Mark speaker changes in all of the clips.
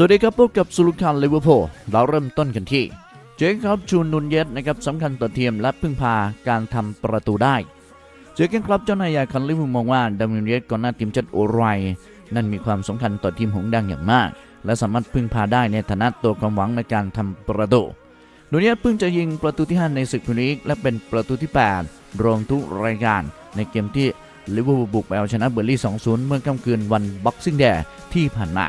Speaker 1: สวัสดีครับพบกับสุลุคันลิเวอร์พูลเราเริ่มต้นกันที่ เจคครับชูนุนเยสนะครับสำคัญต่อทีมและพึ่งพาการทำประตูได้ เจคครับ เจ้านายใหญ่คันลิเวอร์พูลมองว่าดามินเยสก่อนหน้าทีมชาติโอไรนั่นมีความสำคัญต่อทีมหงดังอย่างมาก และสามารถพึ่งพาได้ในฐานะตัวความหวังในการทำประตูนูนเยสเพิ่งจะยิงประตูที่ 5 ในศึกพรีเมียร์ลีกและเป็นประตูที่ 8 รวมทุกรายการในเกมที่ลิเวอร์พูลบุกไปเอาชนะเบอร์ลี่ 2-0 เมื่อค่ำคืนวันบ็อกซิ่งเดย์ที่ผ่านมา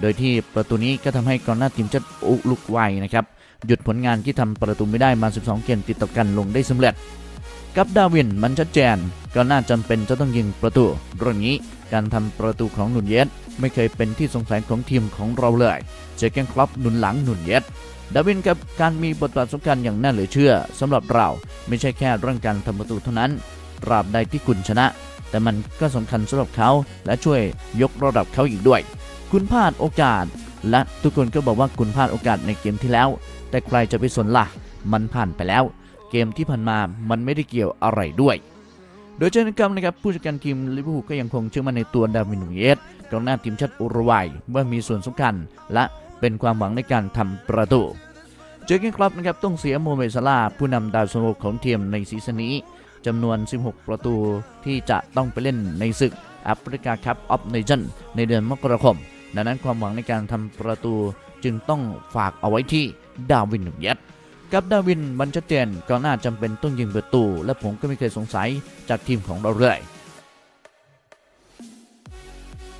Speaker 1: โดยที่ประตูนี้ก็ทำให้กองหน้าทีมชาติอุรุกวัยนะครับหยุดผลงานที่ทำประตูไม่ได้มา 12 เกมติดต่อกันลงได้สำเร็จ กับดาวินมันชัดเจนก็น่าจำเป็นจะต้องยิงประตูเรื่องนี้การทำประตูของหนุนเยสไม่เคยเป็นที่สงสัยของทีมของเราเลยเจเกนครอปหนุนหลังหนุนเยสดาวินกับการมีบทบาทสำคัญอย่างน่าเหลือเชื่อสำหรับเราไม่ใช่แค่เรื่องการทำประตูเท่านั้นตราบใดที่คุณชนะ แต่มันก็สำคัญสำหรับเขาและช่วยยกระดับเขาอีกด้วย คุณพลาดโอกาส และทุกคนก็บอกว่าคุณพลาดโอกาสในเกมที่แล้ว แต่ใครจะไปสนละ่ะ มันผ่านไปแล้ว เกมที่ผ่านมามันไม่ได้เกี่ยวอะไรด้วย โดยเช่นกันนะครับผู้จัดการทีมลิเวอร์พูลก็ยังคงเชื่อมั่นในตัวดาวินนูเยสกองหน้าทีมชาติอุรุกวัยว่ามีส่วนสำคัญ และเป็นความหวังในการทำประตูเจอร์เกนคลับนะครับต้องเสียโมเมซาลาผู้นำดาวซันโวของทีมในซีซั่นนี้จำนวน 16 ประตูที่จะต้องไปเล่นในศึกแอฟริกาคัพออฟเนชั่นในเดือนมกราคม ดังนั้นความหวังในการทำประตูจึงต้องฝากเอาไว้ที่ดาวินนูเยสกับดาวินมันชัดเจนก็น่าจำเป็นต้องยิงประตู และผมก็ไม่เคยสงสัยจากทีมของเราเลย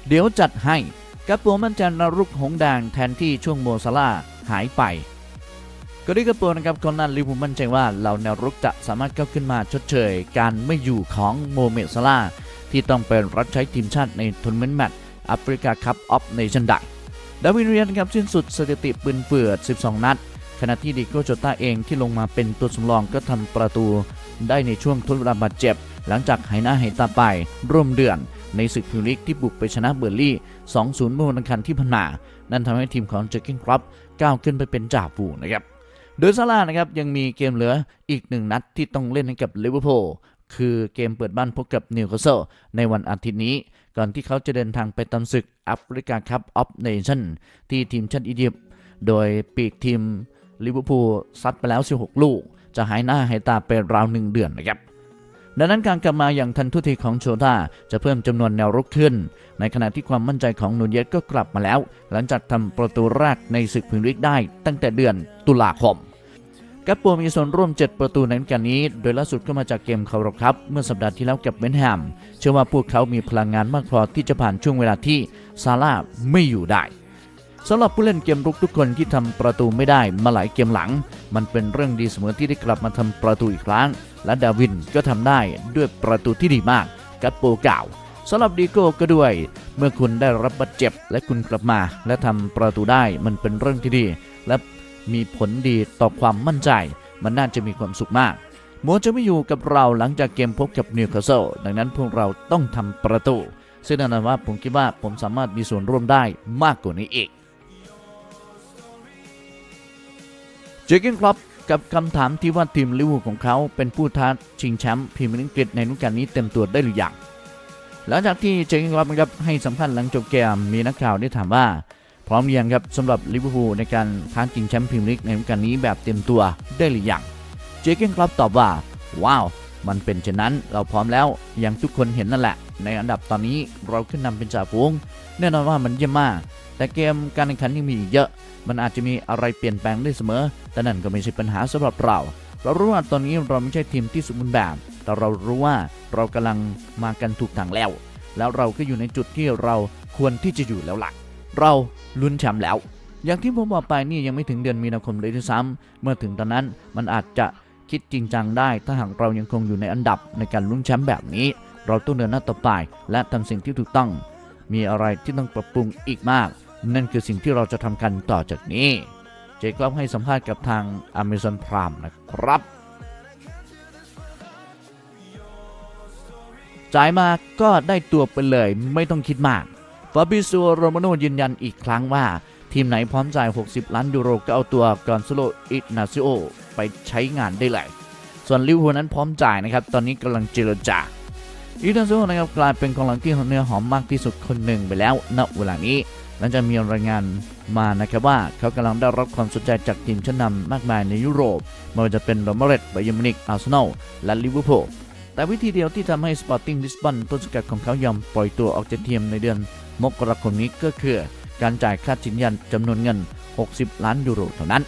Speaker 1: เดี๋ยวจัดให้กับตัวมันใจนรุกหงแดงแทนที่ช่วงโมซาลาหายไปก็ได้กระตัวนะครับคนนั้นลิเวอร์พูมั่นใจว่าเหล่าแนวรุกจะสามารถก้าวขึ้นมาชดเชย การไม่อยู่ของโมเมซาลาที่ต้องเป็นรับใช้ทีมชาติในทัวร์นาเมนต์แมตช์ แอฟริกาคัพออฟเนชั่นได้ดาวินเรียนครับสิ้นสุดสถิติปืนเฟือด 12 นัด ขณะที่ดิโก้โจต้าเองที่ลงมาเป็นตัวสำรองก็ทำประตู ได้ในช่วงทดเวลาบาดเจ็บ หลังจากหายหน้าหายตาไปร่วมเดือน ในศึกพรีเมียร์ลีกที่บุกไปชนะเบอร์ลี่ 2-0 เมื่อวันอังคารที่ผ่านมานั่นทำให้ทีมของเจอกินครอปก้าวขึ้นไปเป็นจ่าฝูงนะครับโดยซาร่านะครับยังมีเกมเหลืออีกหนึ่งนัดที่ต้องเล่นให้กับลิเวอร์พูลคือเกมเปิดบ้านพบกับนิวคาสเซิลในวันอาทิตย์นี้ ก่อนที่เขาจะเดินทางไปตามศึกแอฟริกาคัพออฟเนชั่นที่ทีมชาติอียิปต์โดยปีกทีมลิเวอร์พูลซัดไปแล้ว 16 ลูก จะหายหน้าหายตาไปราวหนึ่งเดือนนะครับดังนั้นการกลับมาอย่างทันทุทีของโชต้าจะเพิ่มจำนวนแนวรุกขึ้น ในขณะที่ความมั่นใจของนูนเยสก็กลับมาแล้ว หลังจากทำประตูแรกในศึกพรีเมียร์ลีกได้ตั้งแต่เดือนตุลาคม กัปโปมีส่วนร่วม 7 ประตูในกาลนี้ โดยล่าสุดก็มาจากเกมคาร์ครับ เมื่อสัปดาห์ที่แล้วกับเวนแฮม เชื่อว่าพวกเขามีพลังงานมากพอที่จะผ่านช่วงเวลาที่ซาร่าไม่อยู่ได้สำหรับผู้เล่นเกมรุกทุกคนที่ทำประตูไม่ได้มาหลายเกมหลัง มันเป็นเรื่องดีเสมอที่ได้กลับมาทำประตูอีกครั้ง และดาวินก็ทำได้ด้วยประตูที่ดีมาก กัปโปเก่าวสำหรับดีโก้ก็ด้วย เมื่อคุณได้รับบาดเจ็บและคุณกลับมา และทำประตูได้มันเป็นเรื่องที่ดี และ มีผลดีต่อความมั่นใจ มันน่าจะมีความสุขมากโมจะไม่อยู่กับเราหลังจากเกมพบกับนิวคาสเซิลดังนั้นพวกเราต้องทำประตู ซึ่งนั่นหมายว่าผมคิดว่าผมสามารถมีส่วนร่วมได้มากกว่านี้อีกเจอร์เกนครอปกับคำถามที่ว่าทีมลิเวอร์พูลของเขาเป็นผู้ท้าชิงแชมป์พรีเมียร์ลีกในฤดูกาลนี้เต็มตัวได้หรือยังหลังจากที่เจอร์เกนครอปนะครับให้สัมภาษณ์หลังจบเกมมีนักข่าวได้ถามว่า พร้อมหรือยังครับสำหรับลิเวอร์พูลในการท้าชิงแชมป์พรีเมียร์ลีกในฤดูกาลนี้แบบเต็มตัวได้หรือยังเจเกนครอปตอบว่าว้าวมันเป็นเช่นนั้นเราพร้อมแล้วอย่างทุกคนเห็นนั่นแหละ ในอันดับตอนนี้เราขึ้นนำเป็นจ่าฝูงแน่นอนว่ามันเยี่ยมมาก แต่เกมการแข่งขันยังมีอีกเยอะ มันอาจจะมีอะไรเปลี่ยนแปลงได้เสมอ แต่นั่นก็ไม่ใช่ปัญหาสำหรับเรา เรารู้ว่าตอนนี้เราไม่ใช่ทีมที่สมบูรณ์แบบ แต่เรารู้ว่าเรากำลังมากันถูกทางแล้ว แล้วเราก็อยู่ในจุดที่เราควรที่จะอยู่แล้วล่ะ เราลุ้นแชมป์แล้ว อย่างที่ผมบอกไปนี่ยังไม่ถึงเดือนมีนาคมเลยด้วยซ้ำเมื่อถึงตอนนั้นมันอาจจะคิดจริงจังได้ ถ้าหากเรายังคงอยู่ในอันดับในการลุ้นแชมป์แบบนี้ เราต้องเดินหน้าต่อไป และทำสิ่งที่ถูกต้อง มีอะไรที่ต้องปรับปรุงอีกมาก นั่นคือสิ่งที่เราจะทำกันต่อจากนี้ เจคอบให้สัมภาษณ์กับทาง Amazon Prime นะครับจ่ายมาก็ได้ตัวไปเลยไม่ต้องคิดมาก ฟาบิซัวโรมาโนยืนยันอีกครั้งว่า ทีมไหนพร้อมจ่าย 60 ล้านยูโรก็เอาตัวกอนซโลอินาซิโอไปใช้งานได้เลยส่วนลิเวอร์พูลนั้นพร้อมจ่ายนะครับ ตอนนี้กำลังเจรจาอินาโซนะครับกลายเป็นกองหลังที่เนื้อหอมมากที่สุดคนหนึ่งไปแล้วณเวลานี้ หลังจากมีรายงานมานะครับว่าเขากำลังได้รับความสนใจจากทีมชั้นนำมากมายในยุโรปไม่ว่าจะเป็นโรมาเรตไบยมินิกอาร์เซนอลและลิเวอร์พูล แต่วิธีเดียวที่ทำให้สปอร์ติ้งลิสบอนต้นสกัดของเขายอมปล่อยตัวออกจากทีมในเดือน มกราคมนี้ก็คือ การจ่ายค่าสินยันจำนวนเงิน 60 ล้านยูโรเท่านั้น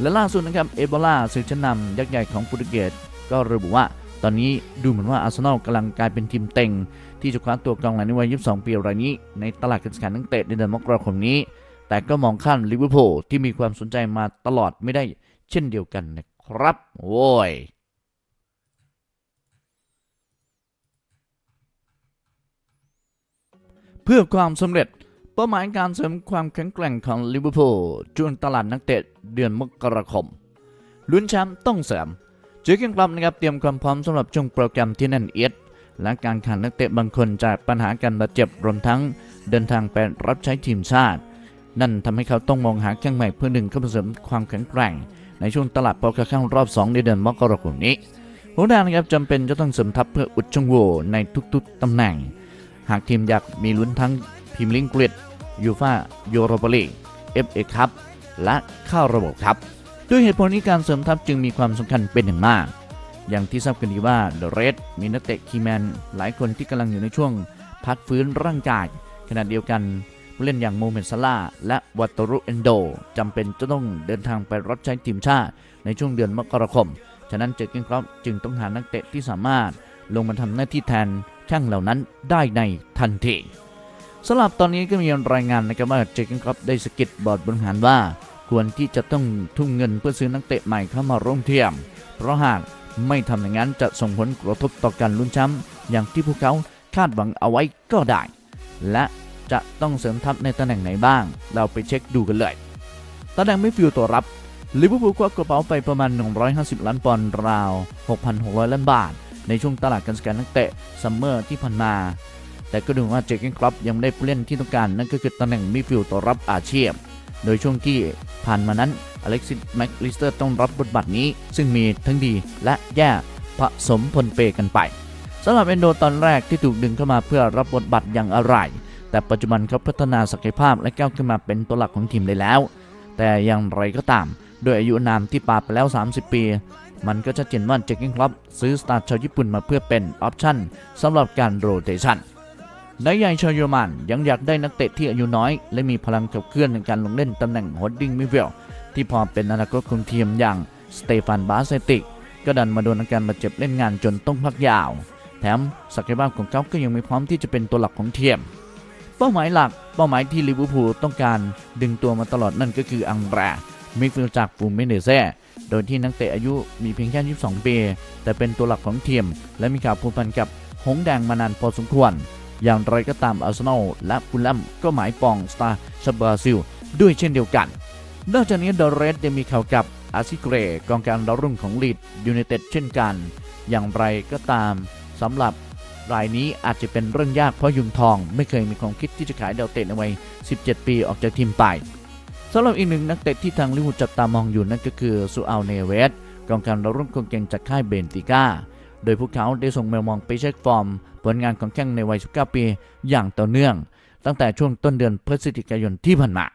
Speaker 1: และล่าสุดนะครับเอโบลาสื่อชั้นนำยักษ์ใหญ่ของโปรตุเกสก็ระบุว่า ตอนนี้ดูเหมือนว่าอาร์เซนอลกำลังกลายเป็นทีมเต็ง ที่จะคว้าตัวกองหลังในวัย 22 ปีรายนี้ ในตลาดการซื้อขายนักเตะในเดือนมกราคมนี้ แต่ก็มองข้ามลิเวอร์พูลที่มีความสนใจมาตลอดไม่ได้เช่นเดียวกันนะครับโว้ย พื่อความสำเร็จ เป้าหมายการเสริมความแข็งแกร่งของลิเวอร์พูลจวนตลาดนักเตะเดือนมกราคมลุ้นแชมป์ต้องเสริมเจอกันครับนะครับเตรียมความพร้อมสำหรับช่วงโปรแกรมที่แน่นเอียดและการข่งนักเตะบางคนจากปัญหาการบาดเจ็บรวมทั้งเดินทางไปรับใช้ทีมชาติ นั่นทำให้เขาต้องมองหาแข้งใหม่เพื่อหนึ่งเข้ามาเสริมความแข็งแกร่ง ในช่วงตลาดโปรแกรมรอบ 2 ในเดือนมกราคมนี้หัวหน้านะครับจำเป็นจะต้องเสริมทัพเพื่ออุดช่องโหว่ในทุกๆตำแหน่ง หากทีมอยากมีลุ้นทั้งพรีเมียร์ลีกอังกฤษยูฟายูโรปาลีเอฟเอคัพและเข้าระบบครับ ด้วยเหตุผลนี้การเสริมทัพจึงมีความสำคัญเป็นอย่างมาก อย่างที่ทราบกันดีว่าเดอะเรดมีนักเตะคีแมนหลายคนที่กำลังอยู่ในช่วง พักฟื้นร่างกายขณะเดียวกันผู้เล่นอย่างโมเมนซาลาและวัตรุเอนโดจำเป็นจะต้องเดินทางไปรับใช้ทีมชาติ ในช่วงเดือนมกราคม ฉะนั้นเจอร์เกนครอปจึงต้องหานักเตะที่สามารถลงมาทำหน้าที่แทน ช่างเหล่านั้นได้ในทันทีสำหรับตอนนี้ก็มีรายงานนะครับว่าเจอร์เกนครอปได้สกิดบอร์ดบริหารว่า ควรที่จะต้องทุ่มเงินเพื่อซื้อนักเตะใหม่เข้ามาร่วมทียม เพราะหากไม่ทำอย่างนั้นจะส่งผลกระทบต่อการลุ้นแชมป์อย่างที่พวกเขาคาดหวังเอาไว้ก็ได้ และจะต้องเสริมทัพในตำแหน่งไหนบ้าง เราไปเช็คดูกันเลยตำแหน่งไม่ฟิลตัวรับลิเวอร์พูลควักกระเป๋าไปประมาณ 150 ล้านปอนด์ราว 6,600 ล้านบาท ในช่วงตลาดการซื้อขายนักเตะซัมเมอร์ที่ผ่านมา แต่ก็ดูว่าเจกเกนครอปยังไม่ได้ผู้เล่นที่ต้องการ นั่นก็คือตำแหน่งมิดฟิลด์ตัวรับอาชีพ โดยช่วงที่ผ่านมานั้นอเล็กซิสแม็กลิสเตอร์ต้องรับบทบาทนี้ ซึ่งมีทั้งดีและแย่ผสมปนเปกันไปสำหรับเอนโดตอนแรกที่ถูกดึงเข้ามาเพื่อรับบทบาทอย่างอะไร แต่ปัจจุบันเขาพัฒนาศักยภาพและก้าวขึ้นมาเป็นตัวหลักของทีมได้แล้ว แต่อย่างไรก็ตาม ด้วยอายุนามที่ปาไปแล้ว 30 ปี มันก็ชัดเจนว่าเจคกิ้งคลับซื้อสตาร์ชาวญี่ปุ่นมาเพื่อเป็นออปชั่นสำหรับการโรเตชันนายใหญ่ชาวเยอรมันยังอยากได้นักเตะที่อายุน้อย และมีพลังขับเคลื่อนในการลงเล่นตำแหน่งฮอดดิ้งมิเวลที่พอเป็นอนาคตของทีมอย่างสเตฟานบาเซติกก็ดันมาโดนอาการบาดเจ็บเล่นงานจนต้องพักยาว แถมศักยภาพของเขาก็ยังไม่พร้อมที่จะเป็นตัวหลักของทีมเป้าหมายหลักเป้าหมายที่ลิเวอร์พูลต้องการดึงตัวมาตลอดนั่นก็คืออังแรมิดฟิลจากฟูมิเนเซ่ โดยที่นักเตะอายุมีเพียงแค่ 22 ปี แต่เป็นตัวหลักของทีม และมีข่าวผูกพันกับหงแดงมานานพอสมควร อย่างไรก็ตามอาร์เซนอลและฟูลแลมก็หมายปองสตาร์ชาบราซิล ด้วยเช่นเดียวกัน นอกจากนี้เดอะเรดยังมีข่าวกับอาซิเกรกองกลางดาวรุ่งของลีดยูไนเต็ดเช่นกัน อย่างไรก็ตามสำหรับรายนี้อาจจะเป็นเรื่องยากเพราะยุงทอง ไม่เคยมีความคิดที่จะขายดาวเตะในวัย 17 ปีออกจากทีมไป สำหรับอีกหนึ่งนักเตะที่ทางลิเวอร์พูลจับตามองอยู่นั่นก็คือซูอัลเนเวสกองกลางดาวรุ่งคนเก่งจากค่ายเบนติก้า โดยพวกเขาได้ส่งแมวมองไปเช็คฟอร์ม ผลงานของแข้งในวัย 19 ปีอย่างต่อเนื่อง ตั้งแต่ช่วงต้นเดือนพฤศจิกายนที่ผ่านมา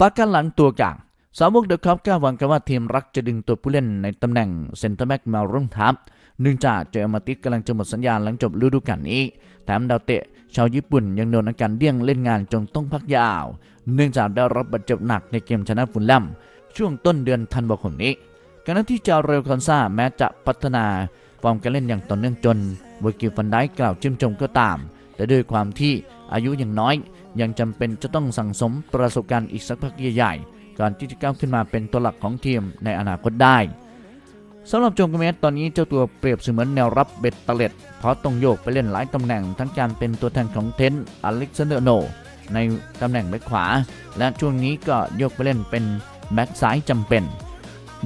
Speaker 1: ประกันหลังตัวกลางสาวกเดอะคอปกล้าหวังกันว่าทีมรักจะดึงตัวผู้เล่นในตำแหน่งเซนเตอร์แบ็กมาร่วมทัพ เนื่องจากเจอมาติสกำลังจะหมดสัญญาหลังจบฤดูกาลนี้ แถมดาวเตะชาวญี่ปุ่นยังโดนอาการเดี่ยงเล่นงานจนต้องพักยาว เนื่องจากได้รับบาดเจ็บหนักในเกมชนะฟุลแลมช่วงต้นเดือนธันวาคมนี้ขณะที่จาเรลคอนซาแม้จะพัฒนาฟอร์มการเล่นอย่างต่อเนื่องจนเวอร์กิฟันได้กล่าวชื่นชมก็ตาม แต่ด้วยความที่อายุยังน้อย ยังจำเป็นจะต้องสั่งสมประสบการณ์อีกสักพักใหญ่ๆก่อนที่จะก้าวขึ้นมาเป็นตัวหลักของทีมในอนาคตได้ สำหรับโจงกเมสตอนนี้เจ้าตัวเปรียบเสมือนแนวรับเบ็ดเตล็ด เพราะต้องโยกไปเล่นหลายตำแหน่งทั้งการเป็นตัวแทนของเทนอเล็กซานเดอร์โน ในตำแหน่งแบ็คขวา และช่วงนี้ก็โยกไปเล่นเป็นแบ็คซ้ายจำเป็น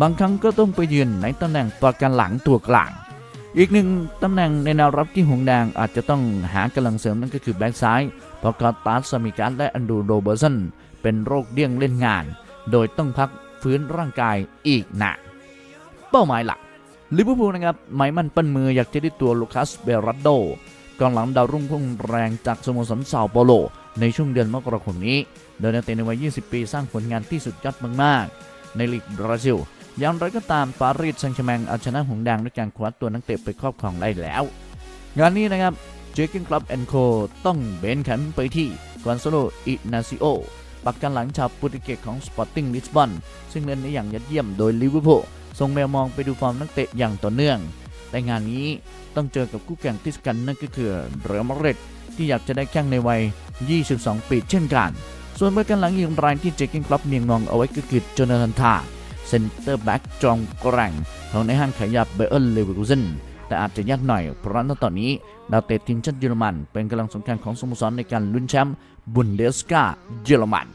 Speaker 1: บางครั้งก็ต้องไปยืนในตำแหน่งตัวการหลังตัวกลาง อีกหนึ่งตำแหน่งในแนวรับที่หงแดงอาจจะต้องหากำลังเสริมนั่นก็คือแบ็คซ้ายเพราะกอตตาสมิการและอันดูโรเบอร์สันเป็นโรคเดี่ยงเล่นงาน โดยต้องพักฟื้นร่างกายอีกหนาน เป้าหมายหลักลิเวอร์พูลนะครับหมายมันปั้นมืออยากจะได้ตัวลูคัสเบรัตโดกองหลังดาวรุ่งพุ่งแรงจากสโมสรเซาเปาโล ในช่วงเดือนมกราคมนี้ โดยนักเตะในวัย 20 ปีสร้างผลงานที่สุดยอดมากๆ ในลีกบราซิล อย่างไรก็ตามปารีสแซงต์แชร์แมงเอาชนะหงแดงด้วยการคว้าตัวนักเตะไปครอบครองได้แล้ว งานนี้นะครับเจคิงคลับแอนโคต้องเบนแคมไปที่กวนโซโลอินาซิโอปักกันหลังชาวโปรตุเกสของสปอร์ติ้งลิสบอนซึ่งเล่นได้อย่างยอดเยี่ยมโดยลิเวอร์พูล ส่งแมวมองไปดูฟอร์มนักเตะอย่างต่อเนื่อง แต่งานนี้ต้องเจอกับคู่แข่งที่สำคัญนั่นก็คือเรอัลมาดริดที่อยากจะได้แข้งในวัย 22 ปีเช่นกัน ส่วนประกันหลังอีกรายที่เจคิงคลับเนียงมองเอาไว้ก็คือโจนาธานทาเซนเตอร์แบ็กจอมแกร่งของในห้างขายยาเบเอร์เลเวอร์คูเซนแต่อาจจะยากหน่อย เพราะณตอนนี้ ดาวเตะทีมชาติเยอรมัน เป็นกำลังสำคัญของสโมสรในการลุ้นแชมป์บุนเดสกาเยอรมัน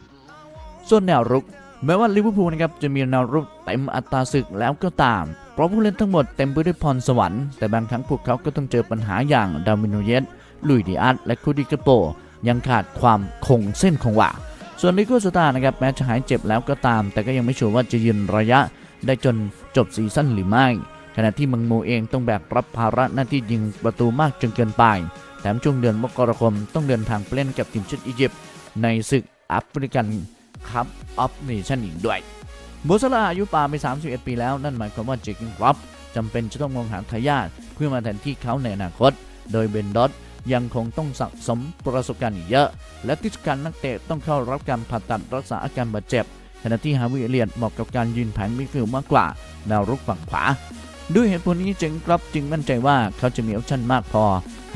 Speaker 1: ส่วนแนวรุก แม้ว่าลิเวอร์พูลนะครับจะมีแนวรุกเต็มอัตราศึกแล้วก็ตาม เพราะผู้เล่นทั้งหมดเต็มไปด้วยพรสวรรค์แต่บางครั้งพวกเขาก็ต้องเจอปัญหาอย่างดาวินโนเยสลุยดิอาร์ตและคูดิกาโป ยังขาดความคงเส้นคงวาส่วนลิโกสตาร์นะครับแม้จะหายเจ็บแล้วก็ตาม แต่ก็ยังไม่ชัวร์ว่าจะยืนระยะ ได้จนจบซีซั่นหรือไม่ ขณะที่มังโมเองต้องแบกรับภาระหน้าที่ยิงประตูมากจนเกินไปแถมช่วงเดือนมกราคมต้องเดินทางไปเล่นกับทีมชาติอียิปต์ในศึกแอฟริกัน คัพออฟเนชั่นอีกด้วยโมซาลาอายุป่าไป 31 ปีแล้ว นั่นหมายความว่าเจคิงคลับจำเป็นจะต้องมองหาทายาทเพื่อมาแทนที่เขาในอนาคต โดยเบนดอตยังคงต้องสะสมประสบการณ์อีกเยอะ และที่สำคัญนักเตะต้องเข้ารับการผ่าตัดรักษาอาการบาดเจ็บขณะที่ฮาวิเอเลียนเหมาะกับการยืนแผงมิดฟิลด์มากกว่าแนวรุกฝั่งขวา ด้วยเหตุผลนี้จึงครับจึงมั่นใจว่าเขาจะมีออปชั่นมากพอ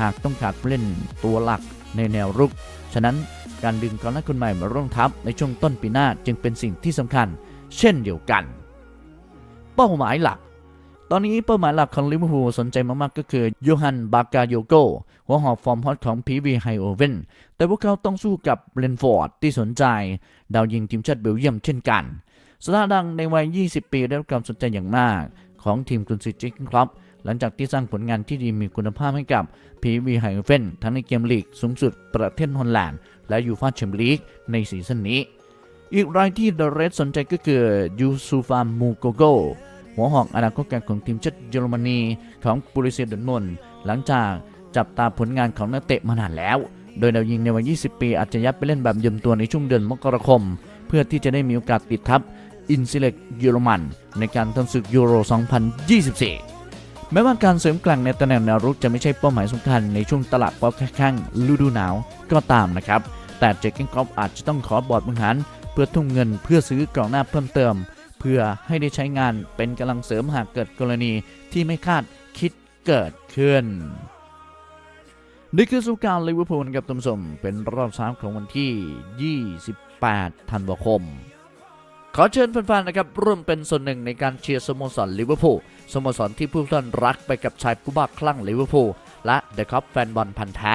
Speaker 1: หากต้องขาดเล่นตัวหลักในแนวรุก ฉะนั้น การดึงกองหน้าคนใหม่มาร่วมทัพในช่วงต้นปีหน้าจึงเป็นสิ่งที่สำคัญ เช่นเดียวกัน เป้าหมายหลัก ตอนนี้เป้าหมายหลักของลิเวอร์พูลสนใจมากๆก็คือโยฮันบากาโยโกหัวหอบฟอร์มฮอตของพีวีไฮโอเวนแต่พวกเขาต้องสู้กับเบรนฟอร์ดที่สนใจ ดาวยิงทีมชาติเบลเยียมเช่นกันสตาร์ดังในวัย 20 ปีได้รับความสนใจอย่างมาก ของทีมกุนซือจิกครับหลังจากที่สร้างผลงานที่ดีมีคุณภาพให้กับพีวีไฮเฟนทั้งในเกมลีกสูงสุดประเทศฮอลแลนด์ และยูฟาแชมเปี้ยนลีกในซีซั่นนี้ อีกรายที่เดอะเรดสนใจก็คือยูซูฟามูโกโกหัวหอกอนาคตการของทีมชาติเยอรมนีของปูริเซียดนนด์หลังจากจับตาผลงานของนักเตะมานานแล้ว โดยดาวยิงในวัย 20 ปีอาจจะยัดไปเล่นแบบยืมตัวในช่วงเดือนมกราคม เพื่อที่จะได้มีโอกาสติดทัพอินซิเล็กเยอรมัน ในการทำศึกยูโร 2024แม้ว่าการเสริมกลางในตำแหน่งแนวรุกจะไม่ใช่เป้าหมายสำคัญในช่วงตลาดปอแข้างฤดูหนาวก็ตามนะครับ แต่เจคกิงกอฟอาจจะต้องขอบอร์ดบริหารเพื่อทุ่มเงินเพื่อซื้อกล่องหน้าเพิ่มเติม เพื่อให้ได้ใช้งานเป็นกำลังเสริมหากเกิดกรณีที่ไม่คาดคิดเกิดขึ้นนี่คือสุการลิเวอร์พูลนะครับท่านผู้ชมเป็นรอบสามของวันที่ 28 ธันวาคม ขอเชิญแฟนๆนะครับร่วมเป็นส่วนหนึ่งในการเชียร์สโมสรลิเวอร์พูลสโมสรที่ผู้ท่านรักไปกับชายผู้บ้าคลั่งลิเวอร์พูลและเดอะคัพแฟนบอลพันธ์แท้